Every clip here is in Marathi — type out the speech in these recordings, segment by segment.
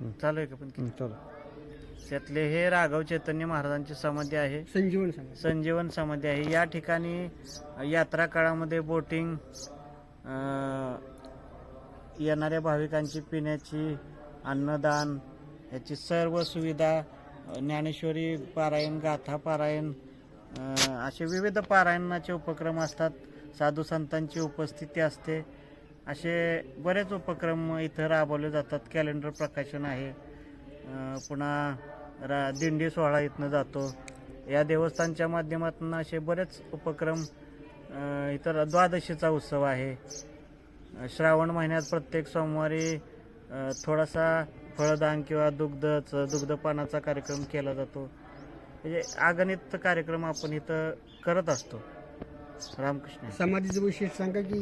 चालू आहे का पण चला. त्यातले हे राघव चैतन्य महाराजांची समाधी आहे. संजीवन सांगा संजीवन समाधी आहे. या ठिकाणी यात्रा काळामध्ये बोटिंग येणाऱ्या भाविकांची पिण्याची अन्नदान याची सर्व सुविधा अ, ज्ञानेश्वरी पारायण गाथा पारायण अ, असे विविध पारायणाचे उपक्रम असतात. साधू संतांची उपस्थिती असते. असे बरेच उपक्रम इथं राबवले जातात. कॅलेंडर प्रकाशन आहे. पुन्हा रा दिंडी सोहळा इथनं जातो. या देवस्थानच्या माध्यमातून असे बरेच उपक्रम इतर द्वादशीचा उत्सव आहे. श्रावण महिन्यात प्रत्येक सोमवारी थोडासा फळदान किंवा दुग्धचं दुग्धपानाचा कार्यक्रम केला जातो. म्हणजे आगणित कार्यक्रम आपण इथं करत असतो. रामकृष्ण. समाधीचं वैशिष्ट्य सांगा की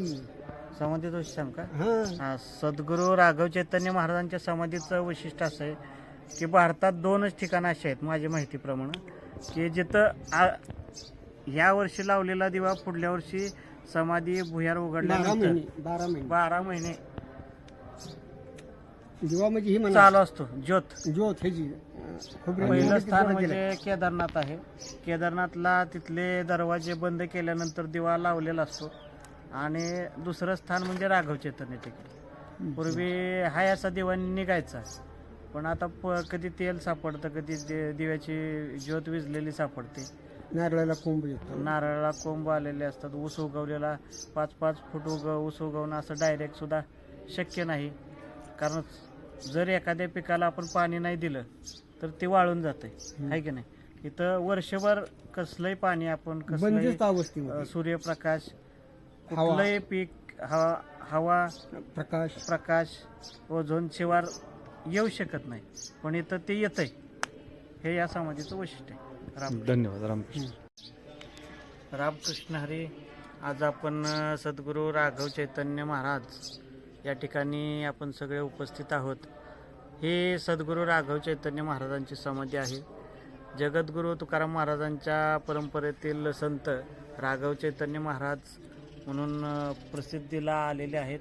समाधी दोष सांग का? हा. हा, सद्गुरू राघव चैतन्य महाराजांच्या समाधीचं वैशिष्ट्य असं आहे की भारतात दोनच ठिकाणं अशी आहेत माझ्या माहितीप्रमाणे. की जिथं आ- या वर्षी लावलेला दिवा पुढल्या वर्षी समाधी भुयार बारा उघडल्यानंतर महिने बारा महिने. बारा महिने दिवा म्हणजे ही म्हणा चालू असतो ज्योत. ज्योत ह्याची खोबऱ्याची पहिलं स्थान. म्हणजे केदारनाथ आहे. केदारनाथला तिथले दरवाजे बंद केल्यानंतर दिवा लावलेला असतो. आणि दुसरं स्थान म्हणजे राघव चैतन्य ठिकाणी पूर्वी हाय असा दिवा निघायचा. पण आता प- कधी तेल सापडतं कधी दे- दिव्याची ज्योत विजलेली सापडते. नारळाला कोंब येतो. नारळाला कोंब आलेले असतात. ऊस उगवलेला पाच पाच फूट उग ऊस उगवणं असं डायरेक्ट सुद्धा शक्य नाही. कारण जर एखाद्या पिकाला आपण पाणी नाही दिलं तर ते वाळून जाते आहे की नाही? इथं वर्षभर कसलंही पाणी आपण कसलंही बंदिस्त अ, अवस्थेमध्ये सूर्यप्रकाश. कुठलंही पीक हवा हवा प्रकाश. प्रकाश ओझोन शिवार येऊ शकत नाही. पण इथं ते येतंय. हे या समाधीचं वैशिष्ट्य आहे. राम धन्यवाद रामकृष्ण. रामकृष्ण हरी आज आपण सद्गुरू राघव चैतन्य महाराज या ठिकाणी आपण सगळे उपस्थित आहोत. हे सद्गुरू राघव चैतन्य महाराजांची समाधी आहे. जगद्गुरू तुकाराम महाराजांच्या परंपरेतील संत राघव चैतन्य महाराज म्हणून प्रसिद्धीला आलेले आहेत.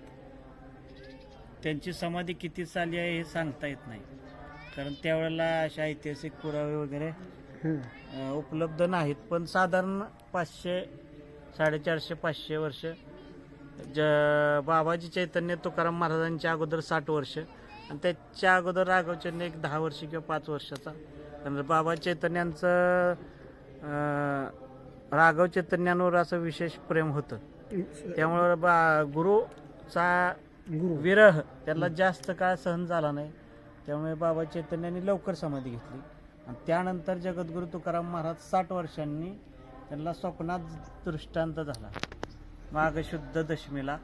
त्यांची समाधी किती साली आहे हे सांगता येत नाही. कारण त्यावेळेला अशा ऐतिहासिक पुरावे वगैरे उपलब्ध नाहीत. पण साधारण पाचशे साडेचारशे पाचशे वर्ष ज बाबाजी चैतन्य तुकाराम महाराजांच्या अगोदर साठ वर्ष आणि त्याच्या अगोदर राघव चैतन्य एक दहा वर्ष किंवा पाच वर्षाचा. कारण बाबा चैतन्यांचं राघव चैतन्यांवर असं विशेष प्रेम होतं. त्यामुळं बा गुरुचा गुरु. विरह त्याला जास्त काळ सहन झाला नाही. त्यामुळे बाबा चैतन्यांनी लवकर समाधी घेतली. आणि त्यानंतर जगद्गुरू तुकाराम महाराज साठ वर्षांनी त्यांना स्वप्नात दृष्टांत झाला. माघ शुद्ध दशमीला.